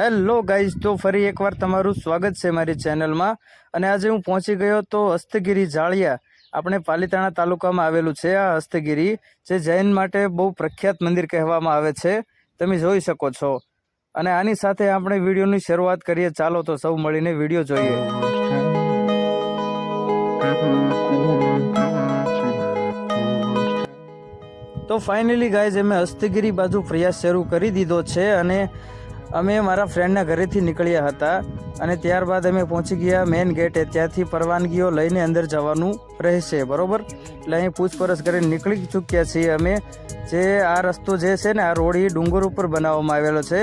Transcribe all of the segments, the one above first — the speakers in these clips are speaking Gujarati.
હેલો ગાઈઝ, તો ફરી એકવાર તમારું સ્વાગત છે મારી ચેનલમાં. અને આજે હું પહોંચી ગયો તો હસ્તગીરી જાળિયા આપણે પાલીતાણા તાલુકામાં આવેલું છે આ હસ્તગીરી, જે જૈન માટે બહુ પ્રખ્યાત મંદિર કહેવામાં આવે છે. તમે જોઈ શકો છો. અને આની સાથે આપણે વિડીયોની શરૂઆત કરીએ. ચાલો તો સૌ મળીને વીડિયો જોઈએ. તો ફાઇનલી ગાઈઝ અમે હસ્તગીરી બાજુ પ્રયાસ શરૂ કરી દીધો છે અને અમે મારા ફ્રેન્ડના ઘરેથી નીકળ્યા હતા અને ત્યારબાદ અમે પહોંચી ગયા મેઇન ગેટે ત્યાંથી પરવાનગીઓ લઈને અંદર જવાનું રહેશે, બરાબર? એટલે અહીં પૂછપરછ કરીને નીકળી ચૂક્યા છીએ અમે. જે આ રસ્તો જે છે ને, આ રોડ એ ડુંગર ઉપર બનાવવામાં આવેલો છે.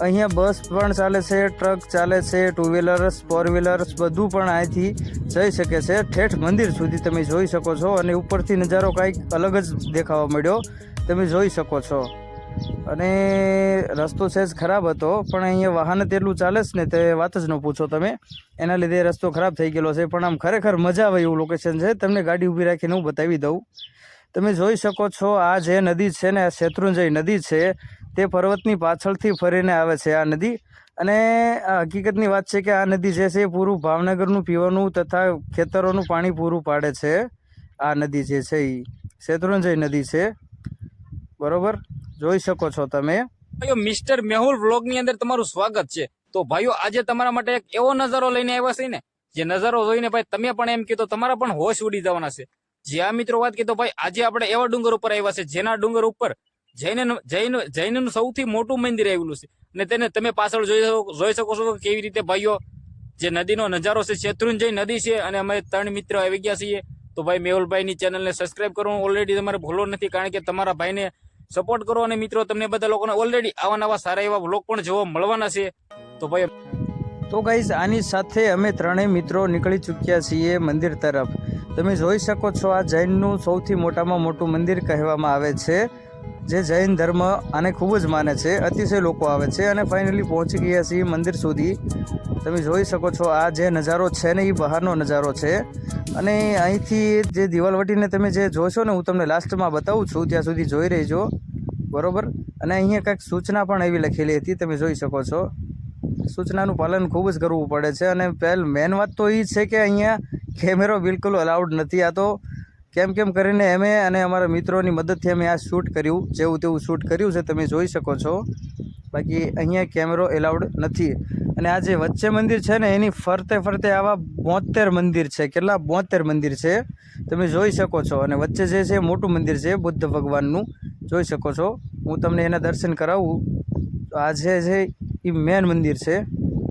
અહીંયા બસ પણ ચાલે છે, ટ્રક ચાલે છે ટુ વ્હીલર્સ ફોર વ્હીલર્સ બધું પણ અહીંથી જઈ શકે છે. ઠેઠ મંદિર સુધી તમે જોઈ શકો છો અને ઉપરથી નજારો કાંઈક અલગ જ દેખાવા મળ્યો. તમે જોઈ શકો છો. અને રસ્તો સહેજ ખરાબ હતો, પણ અહીંયા વાહન તેટલું ચાલે છે ને તે વાત જ ન પૂછો તમે. એના લીધે રસ્તો ખરાબ થઈ ગયેલો છે, પણ આમ ખરેખર મજા આવે એવું લોકેશન છે. તમને ગાડી ઊભી રાખીને હું બતાવી દઉં. તમે જોઈ શકો છો, આ જે નદી છે ને, આ શેત્રુંજય નદી છે, તે પર્વતની પાછળથી ફરીને આવે છે આ નદી. અને હકીકતની વાત છે કે આ નદી જે છે એ પૂરું ભાવનગરનું પીવાનું તથા ખેતરોનું પાણી પૂરું પાડે છે. આ નદી જે છે એ શેત્રુંજય નદી છે. બરોબર? જોઈ શકો છો તમે. મિસ્ટર મેહુલ વ્લોગની અંદર તમારું સ્વાગત છે. તો ભાઈઓ, આજે તમારા માટે એક એવો નજારો લઈને આવ્યા છે ને, જે નજારો જોઈને ભાઈ તમે પણ એમ કીધો, તમારા પણ હોશ ઉડી જવાના છે. જે આ મિત્રો વાત કીધો, ભાઈ, આજે આપણે એવા ડુંગર ઉપર આવ્યા છે, જેના ડુંગર ઉપર જૈન જૈન, જૈનનું સૌથી મોટું મંદિર આવેલું છે. અને તેને તમે પાછળ જોઈ જોઈ શકો છો કે કેવી રીતે ભાઈઓ, જે નદીનો નજારો છે, શેત્રુંજય નદી છે, અને અમે ત્રણ મિત્ર આવી ગયા છીએ. તો ભાઈ મેહુલભાઈ ની ચેનલને સબસ્ક્રાઇબ કરવાનું ઓલરેડી તમારે ભૂલો નથી, કારણ કે તમારા ભાઈને સપોર્ટ કરો અને મિત્રો, તમને બધા લોકોને ઓલરેડી આવા નવા સારા એવા બ્લોગ પણ જોવા મળવાના છે. તો ભાઈ, તો ગાઈઝ આની સાથે અમે ત્રણેય મિત્રો નીકળી ચૂક્યા છીએ મંદિર તરફ. તમે જોઈ શકો છો, આ જૈનનું સૌથી મોટામાં મોટું મંદિર કહેવામાં આવે છે. જે જૈન ધર્મ આને ખૂબ જ માને છે, અતિશય લોકો આવે છે અને ફાઇનલી પહોંચી ગયા છીએ મંદિર સુધી. તમે જોઈ શકો છો આ જે નજારો છે ને, એ બહારનો નજારો છે. અને અહીંથી જે દિવાલ વટીને તમે જે જોશો ને, હું તમને લાસ્ટમાં બતાવું છું, ત્યાં સુધી જોઈ રહેજો. બરાબર? અને અહીંયા કંઈક સૂચના પણ એવી લખેલી હતી, તમે જોઈ શકો છો. સૂચનાનું પાલન ખૂબ જ કરવું પડે છે અને પહેલ મેન વાત તો એ છે કે અહીંયા કેમેરો બિલકુલ અલાઉડ નથી. આ તો કેમ કેમ કરીને અમે અને અમારા મિત્રોની મદદથી અમે આ શૂટ કર્યું, જેવું તેવું શૂટ કર્યું છે, તમે જોઈ શકો છો. બાકી અહીંયા કેમેરો એલાઉડ નથી. અને આ જે વચ્ચે મંદિર છે ને, એની ફરતે ફરતે આવા બોતેર મંદિર છે. કેટલા? બોતેર મંદિર છે. તમે જોઈ શકો છો. અને વચ્ચે જે છે, મોટું મંદિર છે, બુદ્ધ ભગવાનનું. જોઈ શકો છો. હું તમને એના દર્શન કરાવું. તો આ જે છે એ મેન મંદિર છે.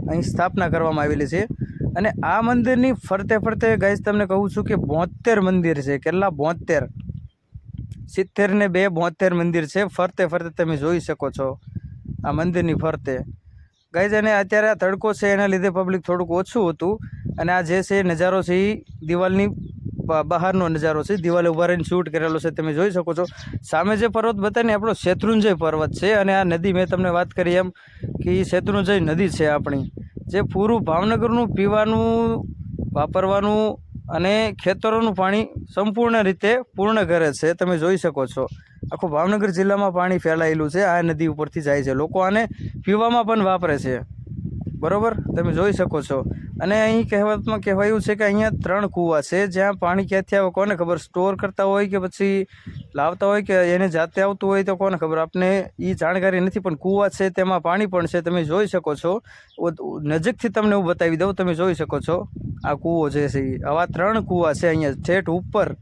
અહીં સ્થાપના કરવામાં આવેલી છે. અને આ મંદિરની ફરતે ફરતે ગાઈઝ તમને કહું છું કે બોતેર મંદિર છે. કેટલા? બોતેર સિત્તેર ને બે બોતેર મંદિર છે. ફરતે ફરતે તમે જોઈ શકો છો આ મંદિરની ફરતે. ગાઈઝ અને અત્યારે આ તડકો છે, એના લીધે પબ્લિક થોડુંક ઓછું હતું. અને આ જે છે નજારો છે એ દિવાલની બહારનો નજારો છે. દિવાલે ઊભા રહીને શૂટ કરેલો છે, તમે જોઈ શકો છો. સામે જે પર્વત બતાવીને આપણો શેત્રુંજય પર્વત છે. અને આ નદી, મેં તમને વાત કરી એમ, કે એ શેત્રુંજય નદી છે આપણી. જે પૂરું ભાવનગરનું પીવાનું, વાપરવાનું અને ખેતરોનું પાણી સંપૂર્ણ રીતે પૂર્ણ કરે છે. તમે જોઈ શકો છો. આખું ભાવનગર જિલ્લામાં પાણી ફેલાયેલું છે. આ નદી ઉપરથી જાય છે. લોકો આને પીવામાં પણ વાપરે છે. બરાબર? તમે જોઈ શકો છો. અને અહીં કહેવતમાં કહેવાયું છે કે અહીંયા ત્રણ કૂવા છે, જ્યાં પાણી ક્યાંથી આવે કોને ખબર? સ્ટોર કરતા હોય કે પછી લાવતા હોય કે એને જાતે આવતું હોય તો કોને ખબર? આપને એ જાણકારી નથી, પણ કૂવા છે, તેમાં પાણી પણ છે, તમે જોઈ શકો છો. નજીકથી તમને હું બતાવી દઉં, તમે જોઈ શકો છો. આ કૂવો જે છે આવા ત્રણ કૂવા છે અહીંયા, ઠેઠ ઉપર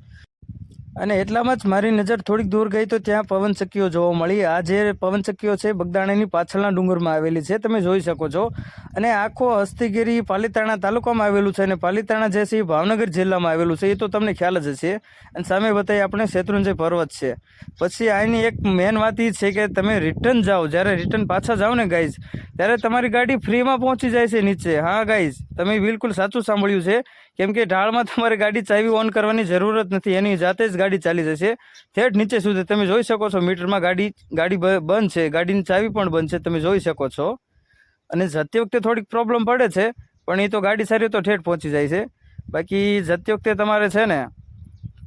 અને એટલામાં જ મારી નજર થોડીક દૂર ગઈ તો ત્યાં પવનચક્કીઓ જોવા મળી. આ જે પવનચક્કીઓ છે, બગદાણાની પાછળના ડુંગરમાં આવેલી છે, તમે જોઈ શકો છો. અને આખો હસ્તીગીરી પાલીતાણા તાલુકામાં આવેલું છે અને પાલીતાણા જે છે એ ભાવનગર જિલ્લામાં આવેલું છે, એ તો તમને ખ્યાલ જ હશે. અને સામે બતાવી આપણે શેત્રુંજય પર્વત છે. પછી આની એક મેન વાત એ છે કે તમે રિટર્ન જાઓ, જ્યારે રિટર્ન પાછા જાઓ ને ગાઈઝ ત્યારે તમારી ગાડી ફ્રીમાં પહોંચી જાય છે નીચે. હા ગાઈઝ તમે બિલકુલ સાચું સાંભળ્યું છે. કેમ કે ઢાળમાં તમારે ગાડી ચાવી ઓન કરવાની જરૂરત નથી, એની જાતે જ ગાડી ચાલી જશે. ઠેઠ નીચે સુધી તમે જોઈ શકો છો, મીટરમાં ગાડી ગાડી બંધ છે, ગાડીની ચાવી પણ બંધ છે, તમે જોઈ શકો છો. અને જતી વખતે થોડીક પ્રોબ્લેમ પડે છે, પણ એ તો ગાડી સારી તો ઠેઠ પહોંચી જાય છે. બાકી જતી વખતે તમારે છે ને,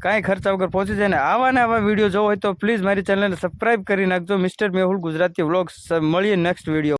કાંઈ ખર્ચા વગર પહોંચી જાય ને આવા ને આવા વીડિયો જોવો હોય તો પ્લીઝ મારી ચેનલને સબસ્ક્રાઈબ કરી નાખજો. મિસ્ટર મેહુલ ગુજરાતી વ્લોગ્સ મળીએ નેક્સ્ટ વીડિયો